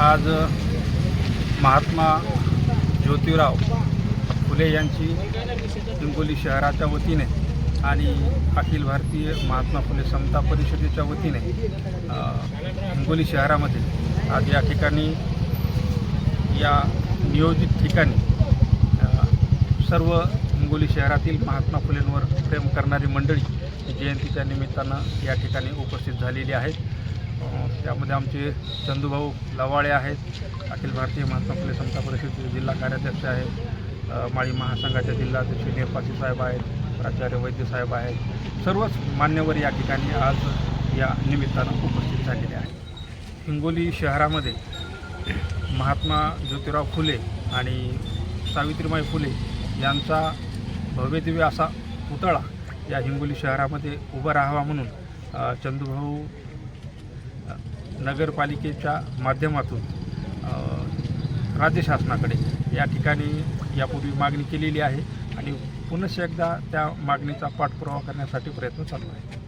आज महात्मा ज्योतिराव फुले यांची हिंगोली शहराच्या वतीने आणि अखिल भारतीय महात्मा फुले समता परिषदेच्या वतीने हिंगोली शहरामध्ये आज या ठिकाणी या नियोजित ठिकाणी सर्व हिंगोली शहरातील महात्मा फुलेंवर प्रेम करणारी मंडळी जयंतीच्या निमित्तानं या ठिकाणी उपस्थित झालेली आहेत. त्यामध्ये आमचे चंदूभाऊ लवाळे आहेत. अखिल भारतीय महात्मा फुले समता परिषद जिल्हा कार्याध्यक्ष आहेत. माळी महासंघाच्या जिल्हाध्यक्ष नेरपासी साहेब आहेत प्राचार्य वैद्य साहेब आहेत. सर्वच मान्यवर या ठिकाणी आज या निमित्तानं उपस्थित झालेले आहेत. हिंगोली शहरामध्ये महात्मा ज्योतिराव फुले आणि सावित्रीबाई फुले यांचा भव्यदिव्य असा पुतळा या हिंगोली शहरामध्ये उभा राहावा म्हणून चंदूभाऊ नगरपालिकेच्या माध्यमातून राज्य शासनाकडे या ठिकाणी यापूर्वी मागणी केलेली आहे आणि पुनश्च एकदा त्या मागणीचा पाठपुरावा करण्यासाठी प्रयत्न चालू आहे.